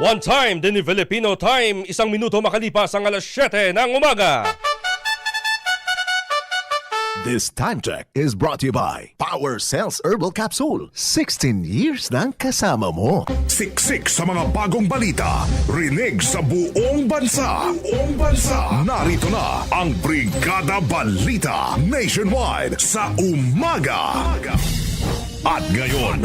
One time, din ni Filipino time, isang minuto makalipas ang alas 7 ng umaga. This time check is brought to you by Power Cells Herbal Capsule. 16 years ng kasama mo. Siksik sa mga bagong balita. Rinig sa buong bansa. Buong bansa. Narito na ang Brigada Balita Nationwide sa umaga. At ngayon,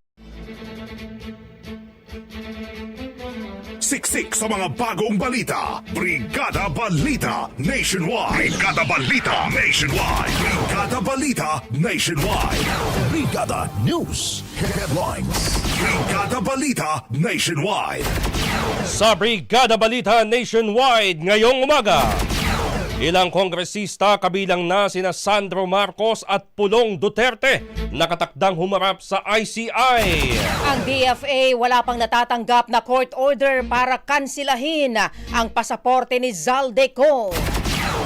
Siksik sa mga bagong balita. Brigada Balita Nationwide. Brigada Balita Nationwide. Brigada Balita Nationwide. Brigada News Headlines. Brigada Balita Nationwide. Sa Brigada Balita Nationwide ngayong umaga. Ilang kongresista kabilang na sina Sandro Marcos at Pulong Duterte nakatakdang humarap sa ICI. Ang DFA wala pang natatanggap na court order para kansilahin ang pasaporte ni Zaldeco.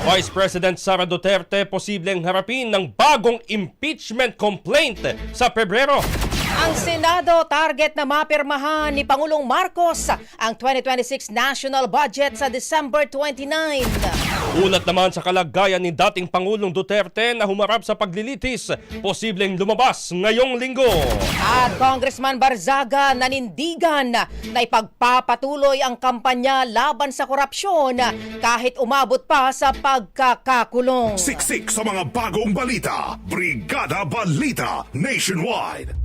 Vice President Sara Duterte posibleng harapin ng bagong impeachment complaint sa Pebrero. Ang Senado target na mapirmahan ni Pangulong Marcos ang 2026 national budget sa December 29. Ulat naman sa kalagayan ni dating Pangulong Duterte na humarap sa paglilitis, posibleng lumabas ngayong linggo. At Congressman Barzaga nanindigan na ipagpapatuloy ang kampanya laban sa korupsyon kahit umabot pa sa pagkakakulong. Siksik sa mga bagong balita. Brigada Balita Nationwide.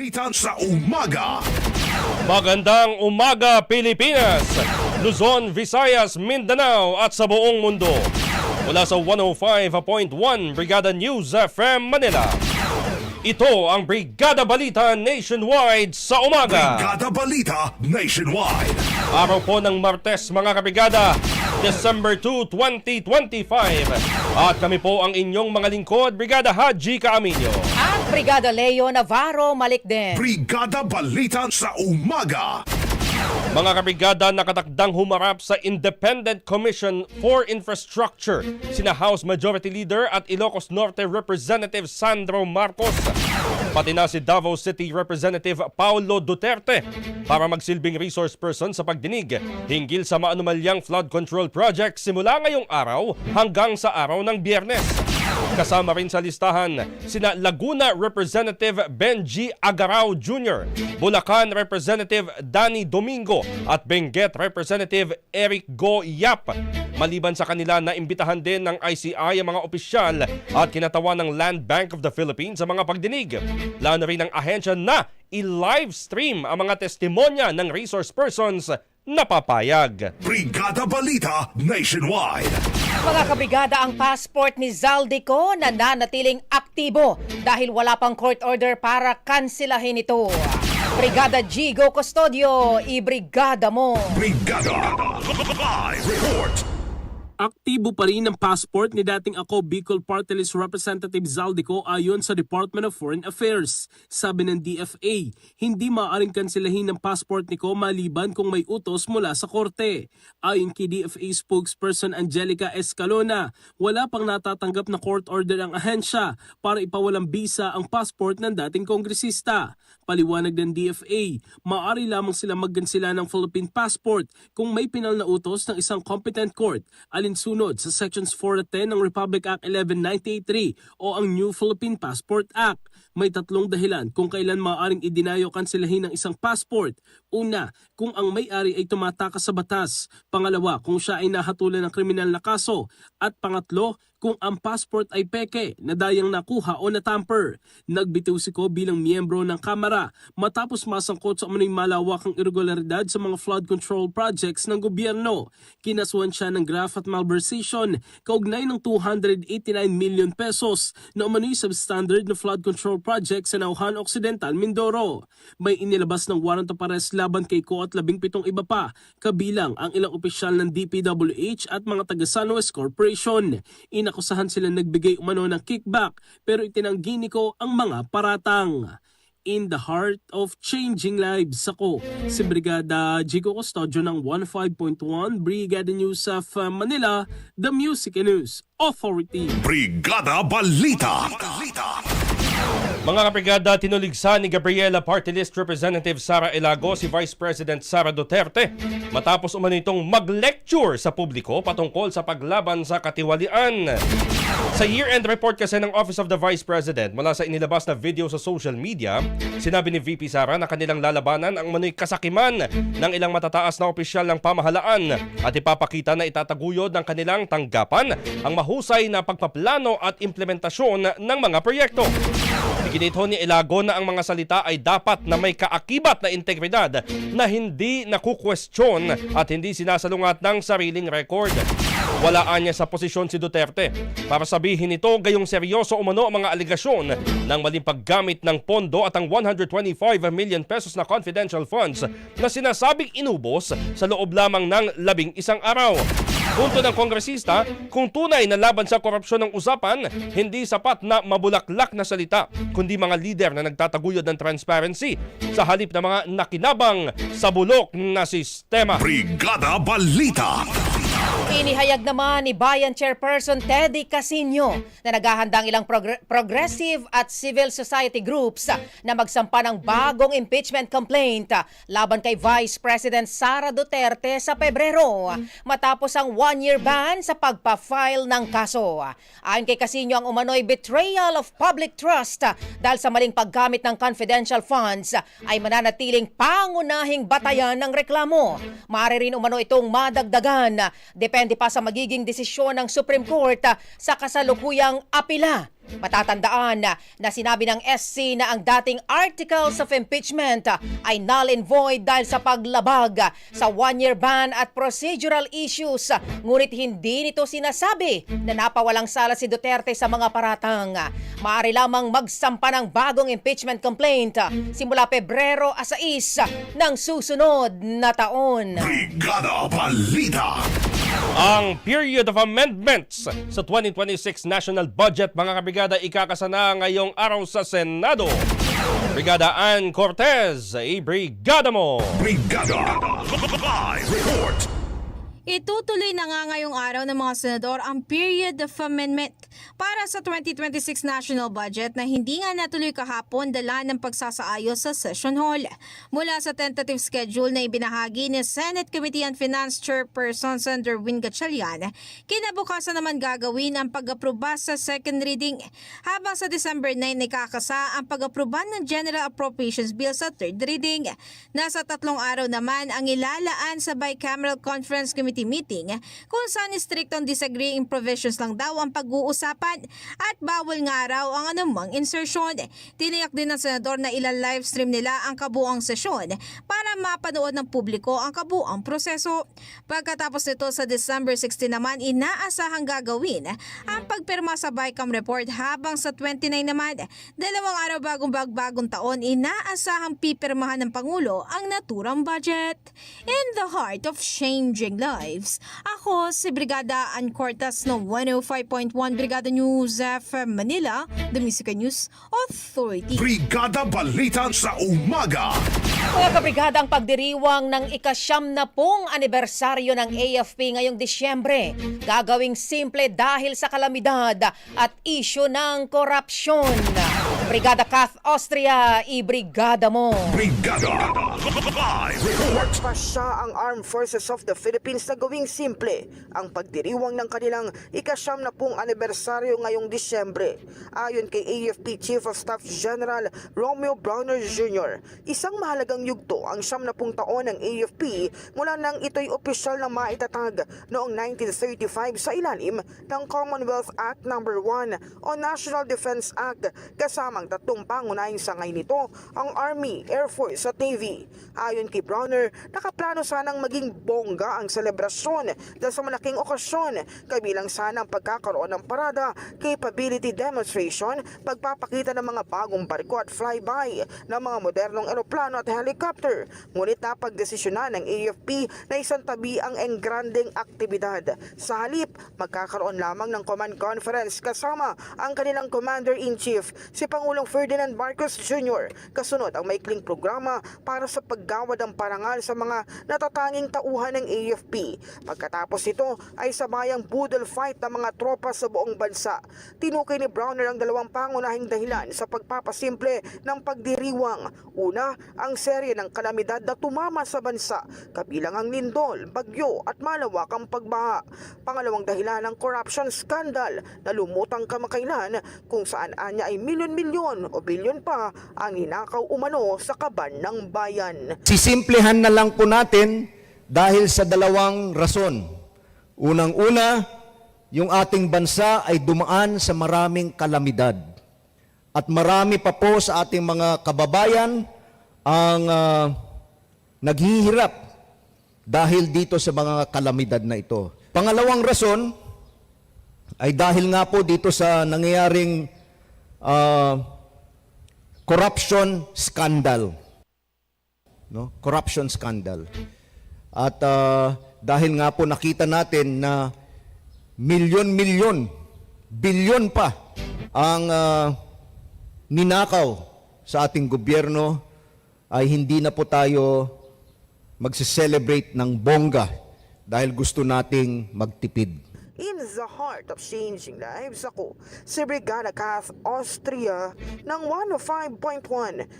Balita sa umaga. Magandang umaga Pilipinas, Luzon, Visayas, Mindanao at sa buong mundo. Mula sa 105.1 Brigada News FM Manila. Ito ang Brigada Balita Nationwide sa umaga. Brigada Balita Nationwide. Araw po ng Martes mga kabrigada, December 2, 2025. At kami po ang inyong mga lingkod, Brigada Haji Kaaminyo. Brigada Leo Navarro Malikden. Brigada Balita sa umaga. Mga kabrigada nakatakdang humarap sa Independent Commission for Infrastructure, sina House Majority Leader at Ilocos Norte Representative Sandro Marcos, pati na si Davao City Representative Paulo Duterte para magsilbing resource person sa pagdinig hinggil sa maanumalyang flood control project simula ngayong araw hanggang sa araw ng biyernes. Kasama rin sa listahan sina Laguna Representative Benji Agarao Jr., Bulacan Representative Danny Domingo at Benguet Representative Eric Go Yap. Maliban sa kanila na imbitahan din ng ICI ang mga opisyal at kinatawan ng Land Bank of the Philippines sa mga pagdinig. Lalo rin ang ahensya na i-live stream ang mga testimonya ng resource persons na papayag. Brigada Balita Nationwide. Mga kabrigada, ang passport ni Zaldico nananatiling aktibo dahil wala pang court order para kansilahin ito. Brigada Gigo Custodio, ibrigada mo. Brigada Live Report. Aktibo pa rin ang passport ni dating ako Bicol Party List Representative Zaldico ayon sa Department of Foreign Affairs. Sabi ng DFA, hindi maaaring kansilahin ang passport ni ko maliban kung may utos mula sa korte. Ayon kay DFA spokesperson Angelica Escalona, wala pang natatanggap na court order ang ahensya para ipawalang bisa ang passport ng dating kongresista. Paliwanag ng DFA, maaari lamang sila magkansila ng Philippine passport kung may pinal na utos ng isang competent court alinsunod sa Sections 4 at 10 ng Republic Act 11983 o ang New Philippine Passport Act. May tatlong dahilan kung kailan maaaring idinayo kansilahin ng isang passport. Una, kung ang may-ari ay tumatakas sa batas. Pangalawa, kung siya ay nahatulan ng kriminal na kaso. At pangatlo, kung ang passport ay peke, na dayang nakuha o natamper. Nagbitiw si Ko bilang miyembro ng Kamara matapos masangkot sa umano'y malawakang irregularidad sa mga flood control projects ng gobyerno. Kinasuhan siya ng graft at malversation kaugnay ng 289 million pesos na umano'y substandard na flood control project sa Nauhan Occidental, Mindoro. May inilabas ng warrant of arrest laban kay Ko at labing pitong iba pa, kabilang ang ilang opisyal ng DPWH at mga taga Sunwest Corporation. Inakusahan sila nagbigay umano ng kickback pero itinanggi ni Ko ang mga paratang. In the heart of changing lives ako, si Brigada Jigo Custodio ng 15.1 Brigada News of uh, Manila, The Music and News Authority. Brigada Balita. Mga kabrigada, tinuligsa ni Gabriela Party List Representative Sara Elago si Vice President Sara Duterte matapos umano itong mag-lecture sa publiko patungkol sa paglaban sa katiwalian. Sa year-end report kasi ng Office of the Vice President mula sa inilabas na video sa social media, sinabi ni VP Sara na kanilang lalabanan ang manoy kasakiman ng ilang matataas na opisyal ng pamahalaan at ipapakita na itataguyod ng kanilang tanggapan ang mahusay na pagpaplano at implementasyon ng mga proyekto. Iginito ni Elago na ang mga salita ay dapat na may kaakibat na integridad na hindi nakukwestiyon at hindi sinasalungat ng sariling record. Walaan niya sa posisyon si Duterte para sabihin ito gayong seryoso umano ang mga aligasyon ng maling paggamit ng pondo at ang 125 million pesos na confidential funds na sinasabing inubos sa loob lamang ng labing isang araw. Punto ng kongresista, kung tunay na laban sa korupsyon ng usapan, hindi sapat na mabulaklak na salita, kundi mga lider na nagtataguyod ng transparency sa halip na mga nakinabang sa bulok na sistema. Brigada Balita. Inihayag naman ni Bayan Chairperson Teddy Casino na naghahandang ilang progr- progressive at civil society groups na magsampa ng bagong impeachment complaint laban kay Vice President Sara Duterte sa Pebrero matapos ang one-year ban sa pagpa-file ng kaso. Ayon kay Casino, ang umano'y betrayal of public trust dahil sa maling paggamit ng confidential funds ay mananatiling pangunahing batayan ng reklamo. Maaari rin umano itong madagdagan Depende pa sa magiging desisyon ng Supreme Court ah, sa kasalukuyang apila. Matatandaan na, na sinabi ng SC na ang dating articles of impeachment ah, ay null and void dahil sa paglabag ah, sa one-year ban at procedural issues. Ngunit hindi nito sinasabi na napawalang sala si Duterte sa mga paratang. Maaari lamang magsampa ng bagong impeachment complaint ah, simula Pebrero a 6 ng susunod na taon. Brigada Balita. Ang period of amendments sa 2026 national budget mga kabigada ikakasana ngayong araw sa Senado. Brigada Ann Cortez, i-brigada mo! Brigada Live Report. Itutuloy na nga ngayong araw ng mga senador ang period of amendment para sa 2026 national budget na hindi nga natuloy kahapon dala ng pagsasaayos sa session hall. Mula sa tentative schedule na ibinahagi ni Senate Committee on Finance Chairperson Senator Win Gatchalian, kinabukasan naman gagawin ang pag-aproba sa second reading habang sa December 9 ay kakasa ang pag-aproba ng General Appropriations Bill sa third reading. Nasa tatlong araw naman ang ilalaan sa Bicameral Conference Committee meeting kung saan strict on disagreeing provisions lang daw ang pag-uusapan at bawal nga raw ang anumang insertion. Tiniyak din ng senador na ila-livestream nila ang kabuang sesyon para mapanood ng publiko ang kabuang proseso. Pagkatapos nito sa December 16 naman inaasahang gagawin ang pagpirma sa BICAM report habang sa 29 naman dalawang araw bagong bagbagong taon inaasahang pipirmahan ng Pangulo ang naturang budget. In the heart of changing lives, ako si Brigada Ann Cortas ng 105.1 Brigada News FM Manila, the Music News Authority. Brigada Balita sa Umaga. Mga kabrigada, ang pagdiriwang ng ikasyam na pong anibersaryo ng AFP ngayong Disyembre. Gagawing simple dahil sa kalamidad at isyo ng korupsyon. Brigada Kath Austria, i-brigada mo. Brigada Live Report. pa siya ang Armed Forces of the Philippines na gawing simple ang pagdiriwang ng kanilang ikasyam na pong anibersaryo ngayong Disyembre. Ayon kay AFP Chief of Staff General Romeo Browner Jr., isang mahalagang yugto ang siyam na pong taon ng AFP mula nang ito'y opisyal na maitatag noong 1935 sa ilalim ng Commonwealth Act No. 1 o National Defense Act kasamang tatlong pangunahing sangay nito ang Army, Air Force at Navy. Ayon kay Browner, nakaplano sanang maging bongga ang selebrasyon dahil sa malaking okasyon, kabilang sana ang pagkakaroon ng parada, capability demonstration, pagpapakita ng mga bagong barko at flyby ng mga modernong eroplano at helicopter. Ngunit napagdesisyonan ng AFP na isang tabi ang engranding aktibidad. Sa halip, magkakaroon lamang ng command conference kasama ang kanilang commander-in-chief, si Pangulong Ferdinand Marcos Jr. Kasunod ang maikling programa para sa paggawad ng parangal sa mga natatanging tauhan ng AFP. Pagkatapos ito ay sabayang budol fight ng mga tropa sa buong bansa. Tinukay ni Browner ang dalawang pangunahing dahilan sa pagpapasimple ng pagdiriwang. Una, ang serye ng kalamidad na tumama sa bansa, kabilang ang lindol, bagyo at malawakang pagbaha. Pangalawang dahilan ang corruption scandal na lumutang kamakailan kung saan anya ay milyon-milyon o bilyon pa ang ninakaw umano sa kaban ng bayan. Sisimplehan na lang po natin dahil sa dalawang rason. Unang-una, yung ating bansa ay dumaan sa maraming kalamidad. At marami pa po sa ating mga kababayan ang ah, naghihirap dahil dito sa mga kalamidad na ito. Pangalawang rason ay dahil nga po dito sa nangyayaring ah, corruption scandal no? Corruption scandal. At ah, dahil nga po nakita natin na milyon-milyon, bilyon pa ang ah, ninakaw sa ating gobyerno ay hindi na po tayo magse-celebrate ng bongga dahil gusto nating magtipid. In the heart of changing lives, ako si Brigada Kath Austria ng 105.1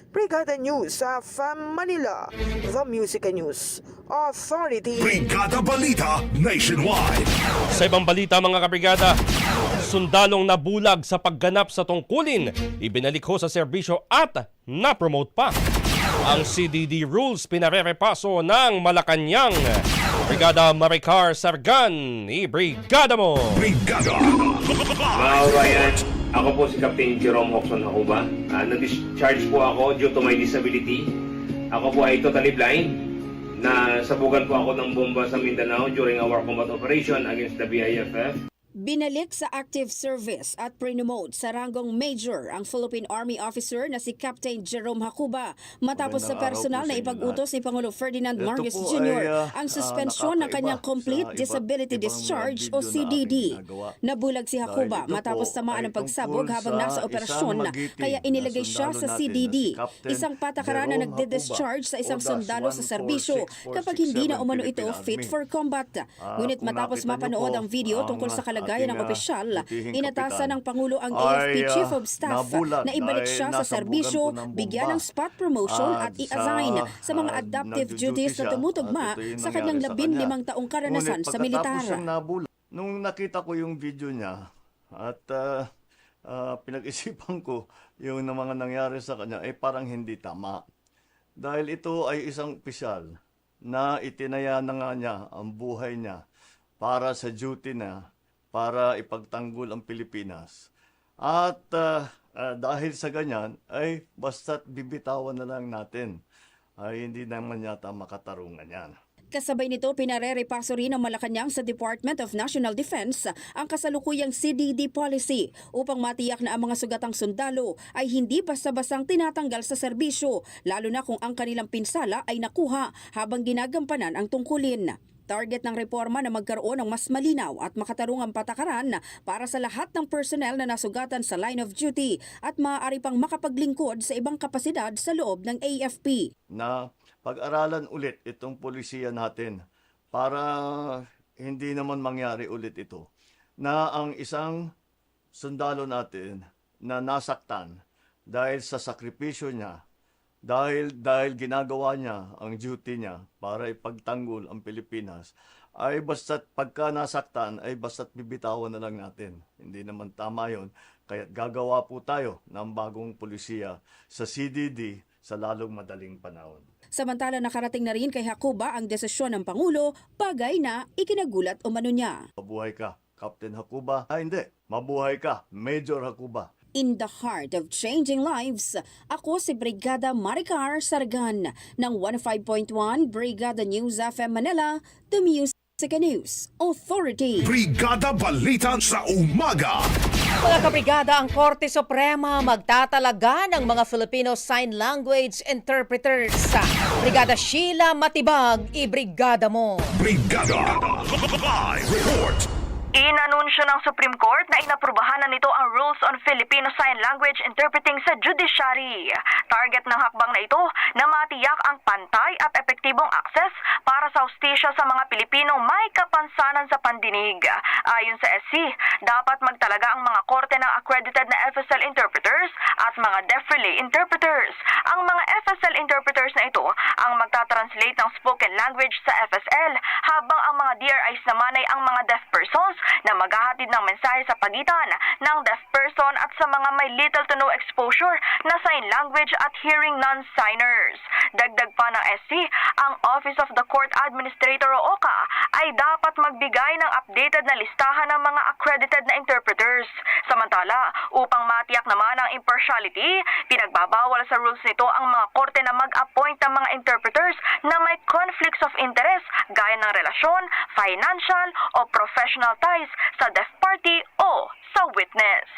Brigada News sa FM Manila, The Music News Authority. Brigada Balita Nationwide. Sa ibang balita mga kabrigada, sundalong nabulag sa pagganap sa tungkulin, ibinalik ho sa serbisyo at na-promote pa. Ang CDD rules pinarerepaso ng Malacanang. Brigada Maricar Sargan, i-brigada mo! Brigada Mga kabayan, ako po si Captain Jerome Hoxon Hakuba. Uh, na-discharge po ako due to my disability. Ako po ay totally blind. Na sabugan po ako ng bomba sa Mindanao during our combat operation against the BIFF. Binalik sa active service at pre-promote sa ranggong major ang Philippine Army officer na si Captain Jerome Hakuba matapos sa personal na ipag-utos ni Pangulo Ferdinand Ito Marcos Jr. ay, ah, ang ah, suspensyon ng nakakaiba kanyang complete disability discharge o na CDD. ginagawa. Nabulag si Hakuba matapos po tamaan ng pagsabog habang sa nasa operasyon kaya na inilagay siya sa na CDD. si Isang patakaran na nagde-discharge sa isang sundalo sa serbisyo kapag hindi na umano ito fit for combat. Ah, Ngunit matapos mapanood ang video tungkol sa ang kalagayan ng opisyal, inatasan ng Pangulo ang ay, AFP ah, Chief of Staff nabulag na ibalik siya sa nasabugan serbisyo, bigyan ng spot promotion Ah, at i-assign sa, sa mga adaptive duties na tumutugma at sa kanyang sa labing kanya. limang taong karanasan Ngunit sa militar. nabulag, nung nakita ko yung video niya at ah, ah, pinag-isipan ko yung na mga nangyari sa kanya, eh parang hindi tama. Dahil ito ay isang opisyal na itinaya na nga niya ang buhay niya para sa duty na para ipagtanggol ang Pilipinas. At ah, ah, dahil sa ganyan, ay basta't bibitawan na lang natin. Ay hindi naman yata makatarungan yan. Kasabay nito, pinare-repaso rin ng Malacanang sa Department of National Defense ang kasalukuyang CDD policy upang matiyak na ang mga sugatang sundalo ay hindi basta-bastang tinatanggal sa serbisyo, lalo na kung ang kanilang pinsala ay nakuha habang ginagampanan ang tungkulin. Target ng reforma na magkaroon ng mas malinaw at makatarungang patakaran para sa lahat ng personnel na nasugatan sa line of duty at maaari pang makapaglingkod sa ibang kapasidad sa loob ng AFP. na pag-aralan ulit itong polisiya natin para hindi naman mangyari ulit ito. Na ang isang sundalo natin na nasaktan dahil sa sakripisyo niya, dahil dahil ginagawa niya ang duty niya para ipagtanggol ang Pilipinas, ay basta't pagka nasaktan ay basta't bibitawan na lang natin. Hindi naman tama yon. Kaya gagawa po tayo ng bagong polisiya sa CDD sa lalong madaling panahon. Samantala nakarating na rin kay Hakuba ang desisyon ng Pangulo, bagay na ikinagulat umano niya. Mabuhay ka, Captain Hakuba. Ah, hindi. Mabuhay ka, Major Hakuba. In the heart of changing lives, ako si Brigada Maricar Sargan ng 105.1 Brigada News FM Manila, the Music News Authority. Brigada Balita sa Umaga. Mga kabrigada, ang Korte Suprema magtatalaga ng mga Filipino Sign Language Interpreters. Brigada Sheila Matibag, i-brigada mo. Brigada Live Report. Inanunsyo ng Supreme Court na inaprubahan na nito ang Rules on Filipino Sign Language Interpreting sa Judiciary. Target ng hakbang na ito na matiyak ang pantay at epektibong akses para sa hustisya sa mga Pilipinong may kapansanan sa pandinig. Ayon sa SC, dapat magtalaga ang mga korte ng accredited na FSL interpreters at mga deaf relay interpreters. Ang mga FSL interpreters na ito ang magta-translate ng spoken language sa FSL habang ang mga DRIs naman ay ang mga deaf na maghahatid ng mensahe sa pagitan ng deaf person at sa mga may little to no exposure na sign language at hearing non-signers. Dagdag pa ng SC, ang Office of the Court Administrator o OCA ay dapat magbigay ng updated na listahan ng mga accredited na interpreters. Samantala, upang matiyak naman ang impartiality, pinagbabawal sa rules nito ang mga korte na mag-appoint ng mga interpreters na may conflicts of interest gaya ng relasyon, financial o professional ties sa deaf party o sa witness.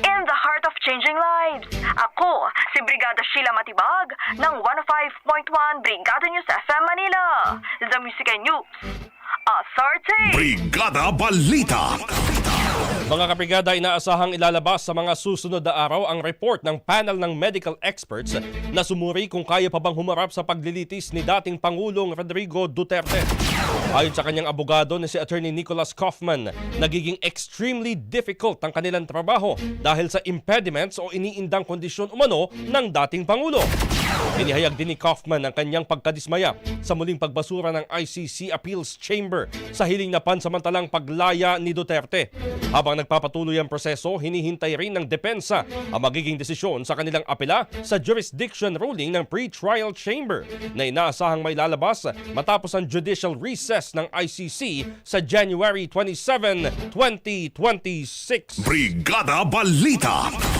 In the heart of changing lives, ako si Brigada Sheila Matibag ng 105.1 Brigada News FM Manila, The Music and News Authority. Brigada Balita. Mga kabrigada, inaasahang ilalabas sa mga susunod na araw ang report ng panel ng medical experts na sumuri kung kaya pa bang humarap sa paglilitis ni dating Pangulong Rodrigo Duterte. Ayon sa kanyang abogado na si Attorney Nicholas Kaufman, nagiging extremely difficult ang kanilang trabaho dahil sa impediments o iniindang kondisyon umano ng dating Pangulo. Inihayag din ni Kaufman ang kanyang pagkadismaya sa muling pagbasura ng ICC Appeals Chamber sa hiling na pansamantalang paglaya ni Duterte. Habang nagpapatuloy ang proseso, hinihintay rin ng depensa ang magiging desisyon sa kanilang apela sa jurisdiction ruling ng pre-trial chamber na inaasahang may lalabas matapos ang judicial recess ng ICC sa January 27, 2026. Brigada Balita.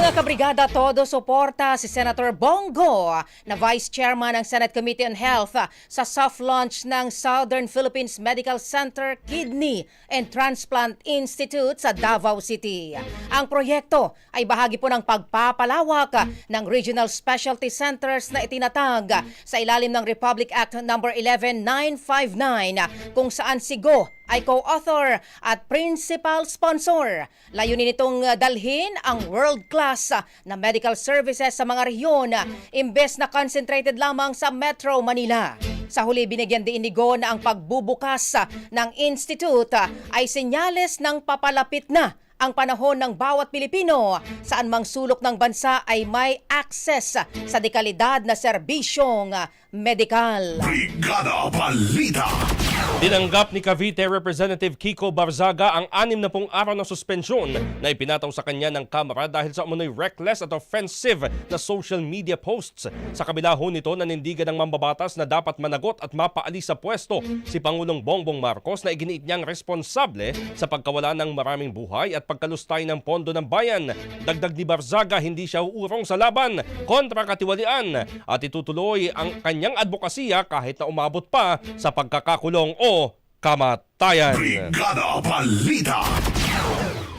Mga kabrigada, todo suporta si Senator Bongo na Vice Chairman ng Senate Committee on Health sa soft launch ng Southern Philippines Medical Center Kidney and Transplant Institute sa Davao City. Ang proyekto ay bahagi po ng pagpapalawak ng Regional Specialty Centers na itinatag sa ilalim ng Republic Act No. 11959 kung saan si Go ay co-author at principal sponsor. Layunin nitong uh, dalhin ang world-class uh, na medical services sa mga rehiyon uh, imbes na concentrated lamang sa Metro Manila. Sa huli, binigyan din ni na ang pagbubukas ng institute ay senyales ng papalapit na ang panahon ng bawat Pilipino saan mang sulok ng bansa ay may access sa dekalidad na serbisyong medikal. Brigada Balita. Tinanggap ni Cavite Representative Kiko Barzaga ang anim na pong araw na suspensyon na ipinataw sa kanya ng Kamara dahil sa umunoy reckless at offensive na social media posts. Sa kabila ho nito, nanindigan ng mambabatas na dapat managot at mapaalis sa pwesto si Pangulong Bongbong Marcos na iginiit niyang responsable sa pagkawala ng maraming buhay at pagkalustay ng pondo ng bayan. Dagdag ni Barzaga, hindi siya uurong sa laban kontra katiwalian at itutuloy ang kanyang advokasya kahit na umabot pa sa pagkakakulong o kamatayan. Brigada Balita.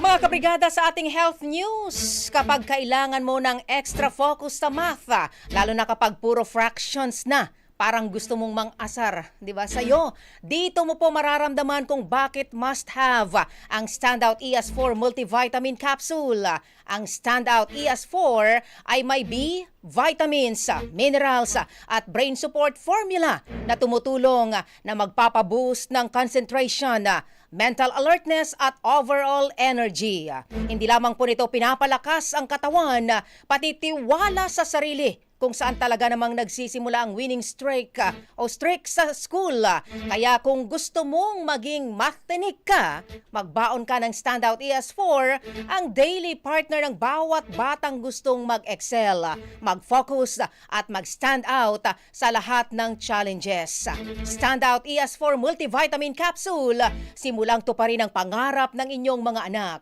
Mga kabrigada sa ating health news, kapag kailangan mo ng extra focus sa math, lalo na kapag puro fractions na, parang gusto mong mang-asar, di ba? Sa'yo, dito mo po mararamdaman kung bakit must have ang Standout ES4 Multivitamin Capsule. Ang Standout ES4 ay may B, vitamins, minerals at brain support formula na tumutulong na magpapaboost ng concentration, mental alertness at overall energy. Hindi lamang po nito pinapalakas ang katawan, pati tiwala sa sarili kung saan talaga namang nagsisimula ang winning streak ah, o streak sa school. ah. Kaya kung gusto mong maging mathnic ka, magbaon ka ng Standout ES4, ang daily partner ng bawat batang gustong mag-excel, ah, mag-focus ah, at mag-stand out ah, sa lahat ng challenges. Standout ES4 Multivitamin Capsule, simulang tuparin ang pangarap ng inyong mga anak.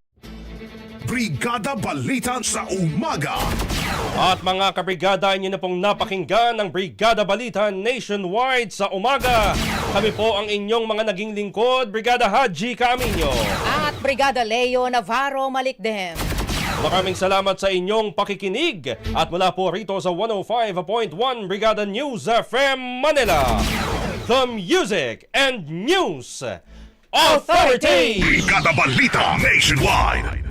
Brigada Balita sa umaga. At mga kabrigada, inyo na pong napakinggan ang Brigada Balita Nationwide sa umaga. Kami po ang inyong mga naging lingkod, Brigada Haji Camino. At Brigada Leo Navarro Malikdem. Maraming salamat sa inyong pakikinig at mula po rito sa 105.1 Brigada News FM Manila. The Music and News Authority! Brigada Balita Nationwide.